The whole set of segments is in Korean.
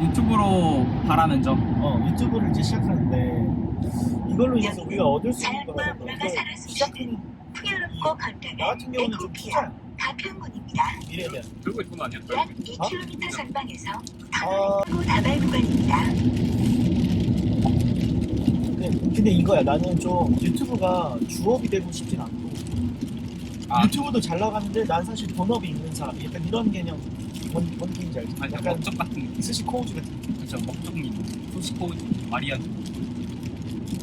유튜브로 바라는 점. 어, 유튜브를 이제 시작하는데 이걸로 인해서 우리가 얻을 수 있는 거가 자연과 문화가 살아 숨쉬는 풍요롭고 건강한 나 같은 경우는 좀 에코피아 투자 가평군입니다. 미래에 대한 들고 있는 건 아니야? 약 2km 전방에서 아. 터널 다발 구간입니다. 근데, 근데 이거야 나는 좀 유튜브가 주업이 되고 싶진 않고 아. 유튜브도 잘 나가는데 난 사실 본업이 있는 사람 약간 이런 개념 뭔, 뭔 개념인지 알지? 아니, 약간 목적 같은 느낌. 스시 코우즈 같은 그쵸, 목적민. 소시코 마리아.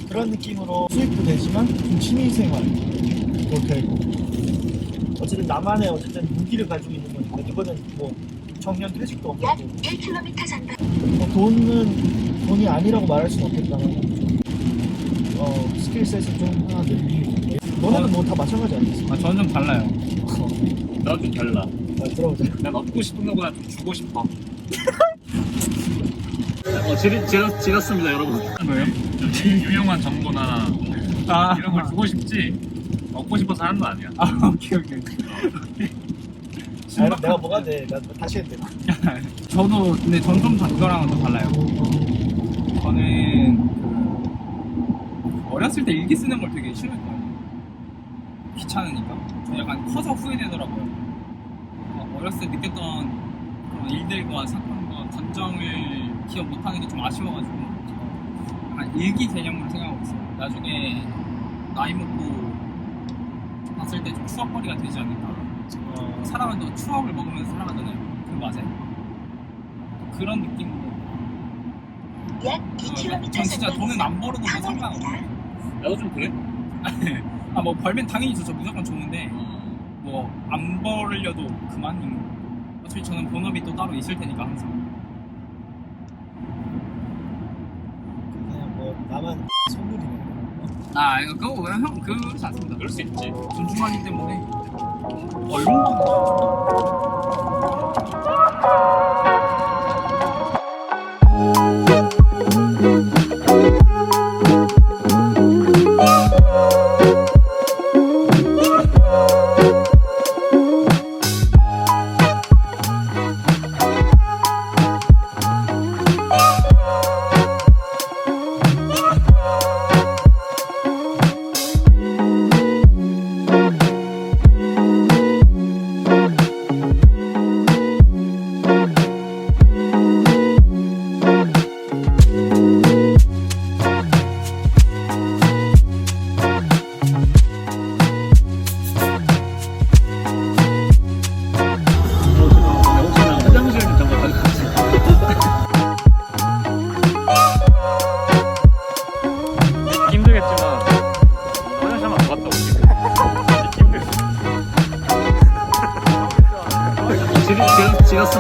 그런 느낌으로 수익도 되지만 좀 취미생활도 되고 어쨌든 나만의 어쨌든 무기를 가지고 있는 거니까 이거는 뭐 정년 퇴직도 없고 약 1km 전방 뭐 돈은 돈이 아니라고 말할 수는 없겠다만 어 스킬셋을 좀 하나 늘리고 너네는 뭐 다 마찬가지 아니겠어? 아, 저는 좀 달라요. 나도 좀 달라. 어, 들어보자 난 얻고 싶은 것보다 좀 주고 싶어. 어, 지렸, 지렸, 지렸습니다, 여러분. 뭐예요? 유용한 정보나 아, 이런 걸 주고 싶지, 얻고 싶어서 하는 거 아니야. 아, 오케이, 오케이. 아, 내가 뭐가 돼? 나 다시 해도 돼. 저도 근데 전 좀 이거랑은 좀 달라요. 저는 그 어렸을 때 일기 쓰는 걸 되게 싫어했거든요. 귀찮으니까. 저 약간 커서 후회되더라고요. 어, 어렸을 때 느꼈던 그런 일들과 사건과 감정을 기억 못하는 게 좀 아쉬워가지고 약간 일기 개념으로 생각하고 있어요. 나중에 나이 먹고 봤을 때 좀 추억거리가 되지 않을까. 어, 사람은 또 추억을 먹으면서 살아가잖아요. 그 맛에. 그런 느낌으로. 약 어, 2km 전 진짜 돈은 안 벌어도 뭐 상관없어요. 나도 좀 그래? 아, 뭐 벌면 당연히 좋죠. 무조건 좋은데, 뭐, 안 벌려도 그만인 거. 어차피 저는 본업이 또 따로 있을 테니까, 항상. 그냥 뭐 나만 선물이네. 아, 이거, 그거, 왜 형, 그렇지 않습니다. 그럴 수 있지. 존중하기 때문에. 어, 이런 거. Şey, şey nasıl